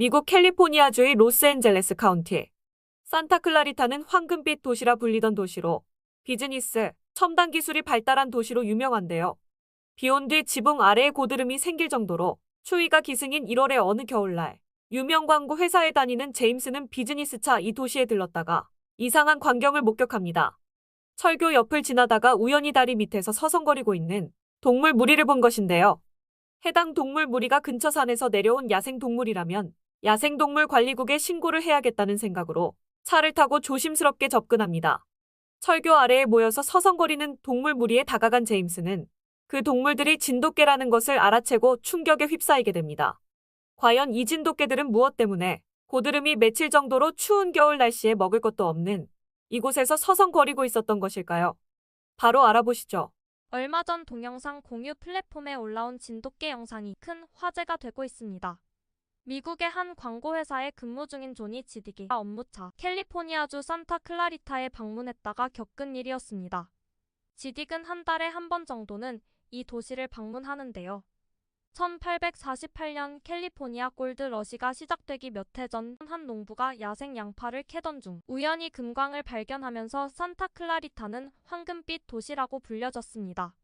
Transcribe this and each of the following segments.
미국 캘리포니아주의 로스앤젤레스 카운티. 산타클라리타는 황금빛 도시라 불리던 도시로 비즈니스, 첨단 기술이 발달한 도시로 유명한데요. 비온 뒤 지붕 아래에 고드름이 생길 정도로 추위가 기승인 1월의 어느 겨울날 유명 광고 회사에 다니는 제임스는 비즈니스차 이 도시에 들렀다가 이상한 광경을 목격합니다. 철교 옆을 지나다가 우연히 다리 밑에서 서성거리고 있는 동물 무리를 본 것인데요. 해당 동물 무리가 근처 산에서 내려온 야생 동물이라면 야생동물 관리국에 신고를 해야겠다는 생각으로 차를 타고 조심스럽게 접근합니다. 철교 아래에 모여서 서성거리는 동물 무리에 다가간 제임스는 그 동물들이 진돗개라는 것을 알아채고 충격에 휩싸이게 됩니다. 과연 이 진돗개들은 무엇 때문에 고드름이 며칠 정도로 추운 겨울 날씨에 먹을 것도 없는 이곳에서 서성거리고 있었던 것일까요? 바로 알아보시죠. 얼마 전 동영상 공유 플랫폼에 올라온 진돗개 영상이 큰 화제가 되고 있습니다. 미국의 한 광고회사에 근무 중인 조니 지딕이 업무차 캘리포니아주 산타클라리타에 방문했다가 겪은 일이었습니다. 지딕은 한 달에 한 번 정도는 이 도시를 방문하는데요. 1848년 캘리포니아 골드 러시가 시작되기 몇 해 전 한 농부가 야생 양파를 캐던 중 우연히 금광을 발견하면서 산타클라리타는 황금빛 도시라고 불려졌습니다.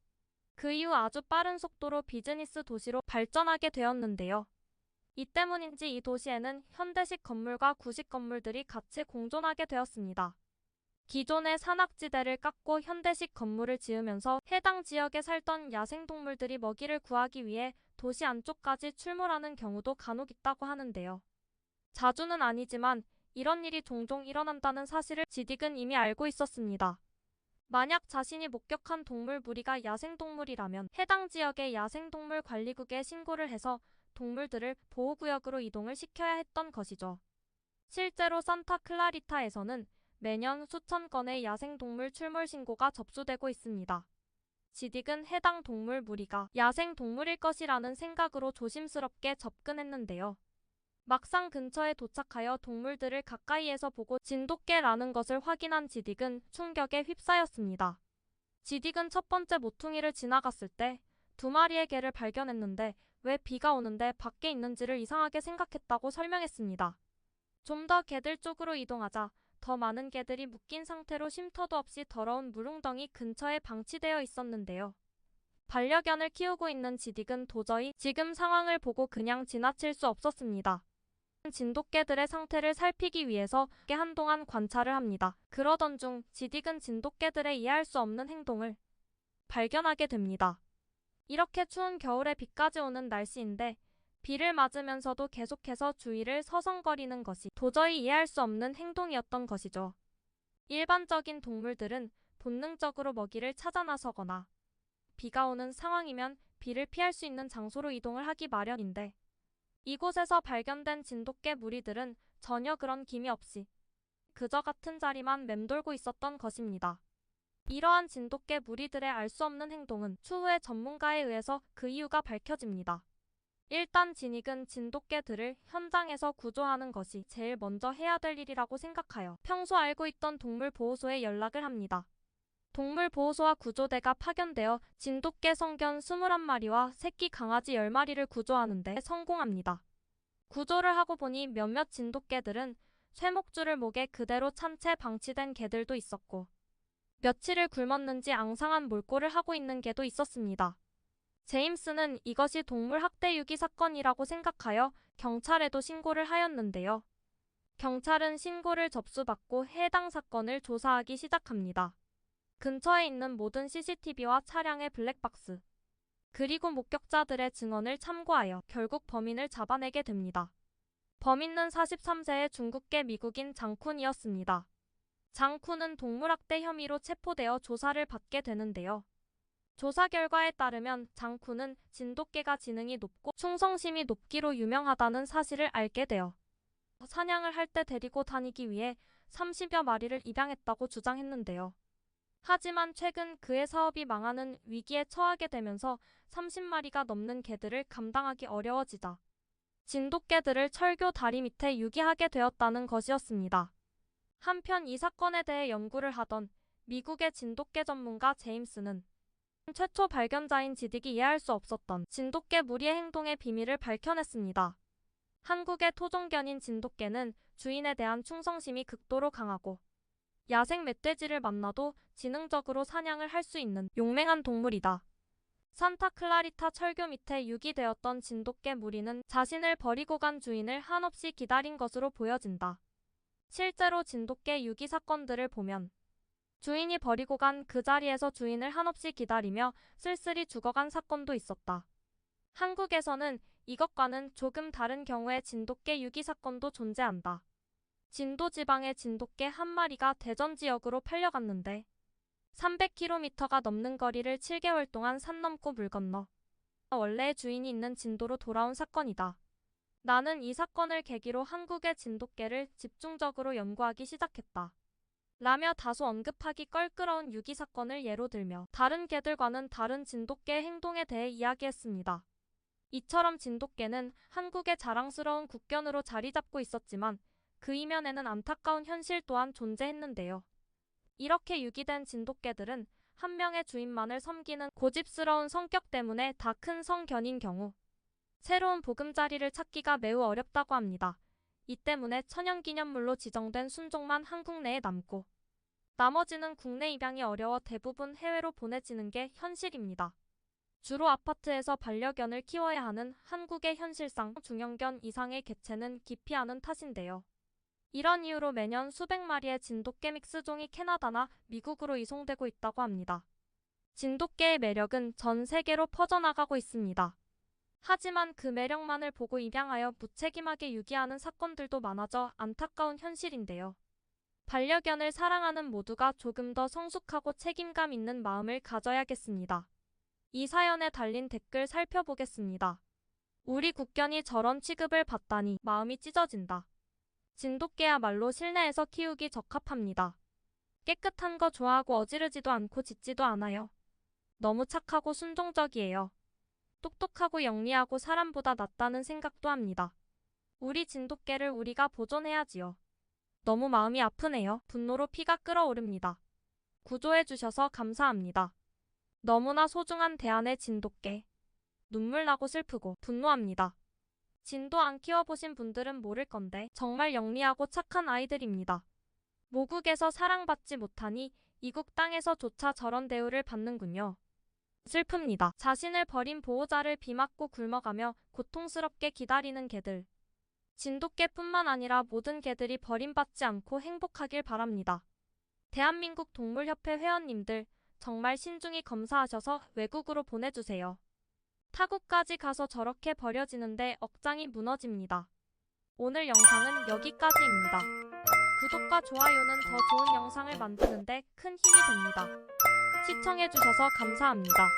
그 이후 아주 빠른 속도로 비즈니스 도시로 발전하게 되었는데요. 이 때문인지 이 도시에는 현대식 건물과 구식 건물들이 같이 공존하게 되었습니다. 기존의 산악지대를 깎고 현대식 건물을 지으면서 해당 지역에 살던 야생동물들이 먹이를 구하기 위해 도시 안쪽까지 출몰하는 경우도 간혹 있다고 하는데요. 자주는 아니지만 이런 일이 종종 일어난다는 사실을 지딕은 이미 알고 있었습니다. 만약 자신이 목격한 동물 무리가 야생동물이라면 해당 지역의 야생동물 관리국에 신고를 해서 동물들을 보호구역으로 이동을 시켜야 했던 것이죠. 실제로 산타클라리타에서는 매년 수천 건의 야생동물 출몰 신고가 접수되고 있습니다. 지딕은 해당 동물 무리가 야생동물일 것이라는 생각으로 조심스럽게 접근했는데요. 막상 근처에 도착하여 동물들을 가까이에서 보고 진돗개라는 것을 확인한 지딕은 충격에 휩싸였습니다. 지딕은 첫 번째 모퉁이를 지나갔을 때 두 마리의 개를 발견했는데 왜 비가 오는데 밖에 있는지를 이상하게 생각했다고 설명했습니다. 좀 더 개들 쪽으로 이동하자 더 많은 개들이 묶인 상태로 쉼터도 없이 더러운 물웅덩이 근처에 방치되어 있었는데요. 반려견을 키우고 있는 지딕은 도저히 지금 상황을 보고 그냥 지나칠 수 없었습니다. 진돗개들의 상태를 살피기 위해서 한동안 관찰을 합니다. 그러던 중 지딕은 진돗개들의 이해할 수 없는 행동을 발견하게 됩니다. 이렇게 추운 겨울에 비까지 오는 날씨인데 비를 맞으면서도 계속해서 주위를 서성거리는 것이 도저히 이해할 수 없는 행동이었던 것이죠. 일반적인 동물들은 본능적으로 먹이를 찾아 나서거나 비가 오는 상황이면 비를 피할 수 있는 장소로 이동을 하기 마련인데 이곳에서 발견된 진돗개 무리들은 전혀 그런 기미 없이 그저 같은 자리만 맴돌고 있었던 것입니다. 이러한 진돗개 무리들의 알 수 없는 행동은 추후에 전문가에 의해서 그 이유가 밝혀집니다. 일단 진익은 진돗개들을 현장에서 구조하는 것이 제일 먼저 해야 될 일이라고 생각하여 평소 알고 있던 동물보호소에 연락을 합니다. 동물보호소와 구조대가 파견되어 진돗개 성견 21마리와 새끼 강아지 10마리를 구조하는데 성공합니다. 구조를 하고 보니 몇몇 진돗개들은 쇠목줄을 목에 그대로 찬 채 방치된 개들도 있었고 며칠을 굶었는지 앙상한 몰골을 하고 있는 개도 있었습니다. 제임스는 이것이 동물 학대 유기 사건이라고 생각하여 경찰에도 신고를 하였는데요. 경찰은 신고를 접수받고 해당 사건을 조사하기 시작합니다. 근처에 있는 모든 CCTV와 차량의 블랙박스, 그리고 목격자들의 증언을 참고하여 결국 범인을 잡아내게 됩니다. 범인은 43세의 중국계 미국인 장쿤이었습니다. 장쿤은 동물학대 혐의로 체포되어 조사를 받게 되는데요. 조사 결과에 따르면 장쿤은 진돗개가 지능이 높고 충성심이 높기로 유명하다는 사실을 알게 되어 사냥을 할 때 데리고 다니기 위해 30여 마리를 입양했다고 주장했는데요. 하지만 최근 그의 사업이 망하는 위기에 처하게 되면서 30마리가 넘는 개들을 감당하기 어려워지자 진돗개들을 철교 다리 밑에 유기하게 되었다는 것이었습니다. 한편 이 사건에 대해 연구를 하던 미국의 진돗개 전문가 제임스는 최초 발견자인 지딕이 이해할 수 없었던 진돗개 무리의 행동의 비밀을 밝혀냈습니다. 한국의 토종견인 진돗개는 주인에 대한 충성심이 극도로 강하고 야생 멧돼지를 만나도 지능적으로 사냥을 할 수 있는 용맹한 동물이다. 산타 클라리타 철교 밑에 유기되었던 진돗개 무리는 자신을 버리고 간 주인을 한없이 기다린 것으로 보여진다. 실제로 진돗개 유기 사건들을 보면 주인이 버리고 간 그 자리에서 주인을 한없이 기다리며 쓸쓸히 죽어간 사건도 있었다. 한국에서는 이것과는 조금 다른 경우의 진돗개 유기 사건도 존재한다. 진도 지방의 진돗개 한 마리가 대전 지역으로 팔려갔는데 300km가 넘는 거리를 7개월 동안 산 넘고 물 건너 원래의 주인이 있는 진도로 돌아온 사건이다. 나는 이 사건을 계기로 한국의 진돗개를 집중적으로 연구하기 시작했다. 라며 다소 언급하기 껄끄러운 유기 사건을 예로 들며 다른 개들과는 다른 진돗개의 행동에 대해 이야기했습니다. 이처럼 진돗개는 한국의 자랑스러운 국견으로 자리 잡고 있었지만 그 이면에는 안타까운 현실 또한 존재했는데요. 이렇게 유기된 진돗개들은 한 명의 주인만을 섬기는 고집스러운 성격 때문에 다 큰 성견인 경우 새로운 보금자리를 찾기가 매우 어렵다고 합니다. 이 때문에 천연기념물로 지정된 순종만 한국 내에 남고 나머지는 국내 입양이 어려워 대부분 해외로 보내지는 게 현실입니다. 주로 아파트에서 반려견을 키워야 하는 한국의 현실상 중형견 이상의 개체는 기피하는 탓인데요. 이런 이유로 매년 수백 마리의 진돗개 믹스종이 캐나다나 미국으로 이송되고 있다고 합니다. 진돗개의 매력은 전 세계로 퍼져나가고 있습니다. 하지만 그 매력만을 보고 입양하여 무책임하게 유기하는 사건들도 많아져 안타까운 현실인데요. 반려견을 사랑하는 모두가 조금 더 성숙하고 책임감 있는 마음을 가져야겠습니다. 이 사연에 달린 댓글 살펴보겠습니다. 우리 국견이 저런 취급을 받다니 마음이 찢어진다. 진돗개야말로 실내에서 키우기 적합합니다. 깨끗한 거 좋아하고 어지르지도 않고 짖지도 않아요. 너무 착하고 순종적이에요. 똑똑하고 영리하고 사람보다 낫다는 생각도 합니다. 우리 진돗개를 우리가 보존해야지요. 너무 마음이 아프네요. 분노로 피가 끓어오릅니다. 구조해주셔서 감사합니다. 너무나 소중한 대안의 진돗개. 눈물 나고 슬프고 분노합니다. 진도 안 키워보신 분들은 모를 건데 정말 영리하고 착한 아이들입니다. 모국에서 사랑받지 못하니 이국 땅에서조차 저런 대우를 받는군요. 슬픕니다. 자신을 버린 보호자를 비맞고 굶어가며 고통스럽게 기다리는 개들. 진돗개뿐만 아니라 모든 개들이 버림받지 않고 행복하길 바랍니다. 대한민국 동물협회 회원님들 정말 신중히 검사하셔서 외국으로 보내주세요. 타국까지 가서 저렇게 버려지는데 억장이 무너집니다. 오늘 영상은 여기까지입니다. 구독과 좋아요는 더 좋은 영상을 만드는데 큰 힘이 됩니다. 시청해주셔서 감사합니다.